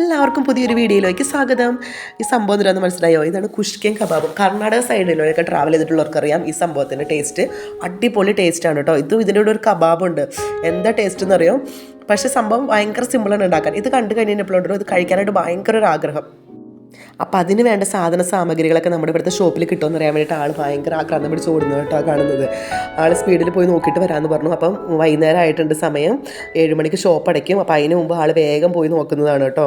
എല്ലാവർക്കും പുതിയൊരു വീഡിയോയിലേക്ക് സ്വാഗതം. ഈ സംഭവം എന്താണെന്ന് മനസ്സിലായോ? ഇതാണ് കുഷ്കൻ കബാബ്. കർണാടക സൈഡിലൊക്കെ ട്രാവൽ ചെയ്തിട്ടുള്ളവർക്കറിയാം ഈ സംഭവത്തിന്റെ ടേസ്റ്റ് അടിപൊളി ടേസ്റ്റാണ് കേട്ടോ. ഇതും ഇതിന്റെ കൂടെ ഒരു കബാബുണ്ട്. എന്താ ടേസ്റ്റ് എന്നറിയോ? പക്ഷേ സംഭവം ഭയങ്കര സിമ്പിളാണ് ഉണ്ടാക്കാൻ. ഇത് കണ്ടു കഴിഞ്ഞപ്പോഴുണ്ടോ ഇത് കഴിക്കാനായിട്ട് ഭയങ്കര ഒരു ആഗ്രഹം. അപ്പോൾ അതിന് വേണ്ട സാധന സാമഗ്രികളൊക്കെ നമ്മുടെ ഇവിടുത്തെ ഷോപ്പിൽ കിട്ടുമെന്ന് അറിയാൻ വേണ്ടിയിട്ട് ആൾ ഭയങ്കര ആക്രാന്തം പിടിച്ച് ഓടുന്നത് കേട്ടോ കാണുന്നത്. ആൾ സ്പീഡിൽ പോയി നോക്കിയിട്ട് വരാമെന്ന് പറഞ്ഞു. അപ്പം വൈകുന്നേരം ആയിട്ടുണ്ട് സമയം. ഏഴ് മണിക്ക് ഷോപ്പ് അടയ്ക്കും. അപ്പോൾ അതിന് മുമ്പ് ആൾ വേഗം പോയി നോക്കുന്നതാണ് കേട്ടോ.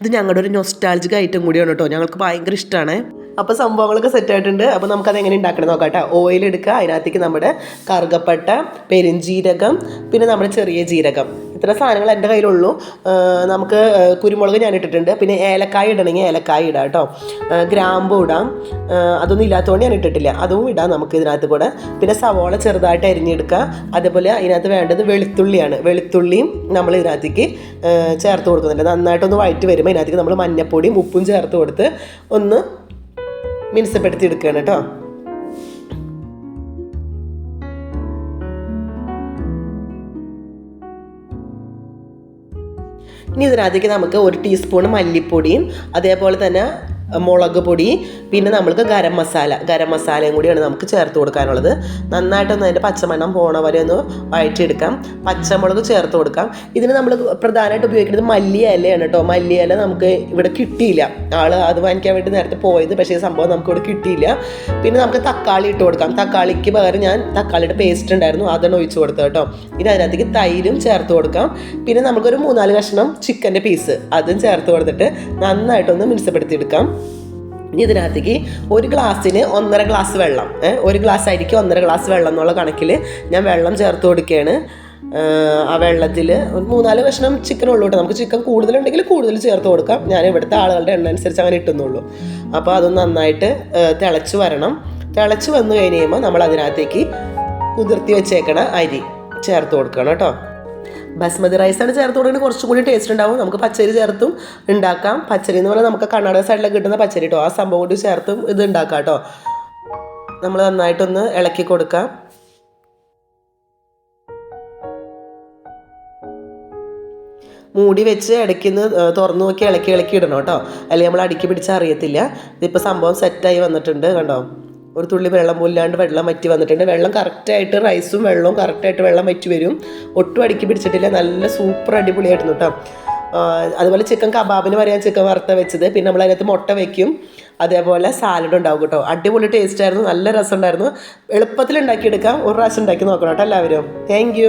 ഇത് ഞങ്ങളുടെ ഒരു നൊസ്റ്റാൾജിക് ഐറ്റം കൂടിയാണ് കേട്ടോ. ഞങ്ങൾക്ക് ഭയങ്കര ഇഷ്ടമാണ് അപ്പോൾ സംഭവങ്ങളൊക്കെ സെറ്റ് ആയിട്ടുണ്ട്. അപ്പോൾ നമുക്കത് എങ്ങനെ ഉണ്ടാക്കണം നോക്കാം കേട്ടോ. ഓയിൽ എടുക്കുക. അതിനകത്തേക്ക് നമ്മുടെ കറുകപ്പട്ട പെരുംജീരകം പിന്നെ നമ്മുടെ ചെറിയ ജീരകം. ഇത്ര സാധനങ്ങൾ എന്റെ കയ്യിലുള്ളൂ. നമുക്ക് കുരുമുളക് ഞാൻ ഇട്ടിട്ടുണ്ട്. പിന്നെ ഏലക്കായ ഇടണമെങ്കിൽ ഏലക്കായ ഇടാം കേട്ടോ. ഗ്രാമ്പു ഇടാം. അതൊന്നും ഇല്ലാത്തതുകൊണ്ട് ഞാൻ ഇട്ടിട്ടില്ല. അതും ഇടാം നമുക്ക് ഇതിനകത്ത് കൂടെ. പിന്നെ സവോള ചെറുതായിട്ട് അരിഞ്ഞെടുക്കുക. അതേപോലെ അതിനകത്ത് വേണ്ടത് വെളുത്തുള്ളിയാണ്. വെളുത്തുള്ളിയും നമ്മൾ ഇതിനകത്തേക്ക് ചേർത്ത് കൊടുക്കുന്നുണ്ട്. നന്നായിട്ടൊന്ന് വൈറ്റ് വരുമ്പോൾ ഇതിനകത്തേക്ക് നമ്മൾ മഞ്ഞപ്പൊടിയും ഉപ്പും ചേർത്ത് കൊടുത്ത് ഒന്ന് മിനുസപ്പെടുത്തി എടുക്കുകയാണ് കേട്ടോ. ഇനി ഇതിനകത്തേക്ക് നമുക്ക് ഒരു ടീസ്പൂൺ മല്ലിപ്പൊടിയും അതേപോലെ തന്നെ മുളക് പൊടി പിന്നെ നമ്മൾക്ക് ഗരം മസാല ഗരം മസാലയും കൂടിയാണ് നമുക്ക് ചേർത്ത് കൊടുക്കാനുള്ളത്. നന്നായിട്ടൊന്ന് അതിന്റെ പച്ചമണം പോണ വരെ ഒന്ന് വഴറ്റിയെടുക്കാം. പച്ചമുളക് ചേർത്ത് കൊടുക്കാം. ഇതിന് നമ്മൾ പ്രധാനമായിട്ട് ഉപയോഗിക്കുന്നത് മല്ലി ഇലയാണ് കേട്ടോ. മല്ലി ഇല നമുക്ക് ഇവിടെ കിട്ടിയില്ല. ആൾ അത് വാങ്ങിക്കാൻ വേണ്ടി നേരത്തെ പോയത് പക്ഷേ ഈ സംഭവം നമുക്ക് ഇവിടെ കിട്ടിയില്ല. പിന്നെ നമുക്ക് തക്കാളി ഇട്ട് കൊടുക്കാം. തക്കാളിക്ക് പകരം ഞാൻ തക്കാളിയുടെ പേസ്റ്റ് ഉണ്ടായിരുന്നു അതാണ് ഒഴിച്ച് കൊടുത്തത് കേട്ടോ. ഇനി അതിനകത്തേക്ക് തൈരും ചേർത്ത് കൊടുക്കാം. പിന്നെ നമുക്കൊരു മൂന്നാൽ കഷ്ണം ചിക്കന്റെ പീസ് അതും ചേർത്ത് കൊടുത്തിട്ട് നന്നായിട്ടൊന്ന് മിനുസപ്പെടുത്തിയെടുക്കാം. ഇനി ഇതിനകത്തേക്ക് ഒരു ഗ്ലാസ്സിന് ഒന്നര ഗ്ലാസ് വെള്ളം ഒരു ഗ്ലാസ് ആയിരിക്കും ഒന്നര ഗ്ലാസ് വെള്ളം എന്നുള്ള കണക്കിൽ ഞാൻ വെള്ളം ചേർത്ത് കൊടുക്കുകയാണ്. ആ, വെള്ളത്തിൽ ഒരു മൂന്നാൽ കഷ്ണം ചിക്കൻ ഉള്ളൂ കേട്ടോ. നമുക്ക് ചിക്കൻ കൂടുതലുണ്ടെങ്കിൽ കൂടുതൽ ചേർത്ത് കൊടുക്കാം. ഞാൻ ഇവിടുത്തെ ആളുകളുടെ എണ്ണ അനുസരിച്ച് അങ്ങനെ ഇട്ടുന്നുള്ളൂ. അപ്പോൾ അത് നന്നായിട്ട് തിളച്ച് വരണം. തിളച്ച് വന്നു കഴിഞ്ഞ് കഴിയുമ്പോൾ നമ്മൾ അതിനകത്തേക്ക് കുതിർത്തി വെച്ചേക്കണ അരി ചേർത്ത് കൊടുക്കണം കേട്ടോ. ബസ്മതി റൈസാണ് ചേർത്ത് കൊടുക്കുന്നത് കുറച്ചും കൂടി ടേസ്റ്റ് ഉണ്ടാവും. നമുക്ക് പച്ചരി ചേർത്തും ഉണ്ടാക്കാം. പച്ചരി എന്ന് പറഞ്ഞാൽ നമുക്ക് കർണാടക സൈഡിലൊക്കെ കിട്ടുന്ന പച്ചരി കേട്ടോ ആ സംഭവം കൂടി ചേർത്തും ഇത് ഉണ്ടാക്കാം കേട്ടോ നമ്മൾ നന്നായിട്ടൊന്ന് ഇളക്കി കൊടുക്കാം. മൂടി വെച്ച് ഇടയ്ക്കുന്ന് തുറന്നു നോക്കി ഇളക്കി ഇളക്കി ഇടണം കേട്ടോ അല്ലെങ്കിൽ നമ്മൾ അടുക്കി പിടിച്ചാൽ അറിയത്തില്ല. ഇതിപ്പോൾ സംഭവം സെറ്റായി വന്നിട്ടുണ്ട് കണ്ടോ? ഒരു തുള്ളി വെള്ളം പോലാണ്ട് വെള്ളം വറ്റി വന്നിട്ടുണ്ട്. വെള്ളം കറക്റ്റായിട്ട് റൈസും വെള്ളവും കറക്റ്റായിട്ട് വെള്ളം വറ്റി വരും. ഒട്ടും അടുക്കി പിടിച്ചിട്ടില്ല. നല്ല സൂപ്പർ അടിപൊളിയായിരുന്നു കേട്ടോ അതുപോലെ ചിക്കൻ കബാബിന് പറയാൻ ചിക്കൻ വറുത്ത വെച്ചത്. പിന്നെ നമ്മൾ അതിനകത്ത് മുട്ട വയ്ക്കും അതേപോലെ സാലഡ് ഉണ്ടാവും കേട്ടോ അടിപൊളി ടേസ്റ്റ് ആയിരുന്നു. നല്ല രസം ഉണ്ടായിരുന്നു എളുപ്പത്തിൽ ഉണ്ടാക്കിയെടുക്കാം. ഒരു പ്രാവശ്യം ഉണ്ടാക്കി നോക്കണം കേട്ടോ എല്ലാവരും. താങ്ക്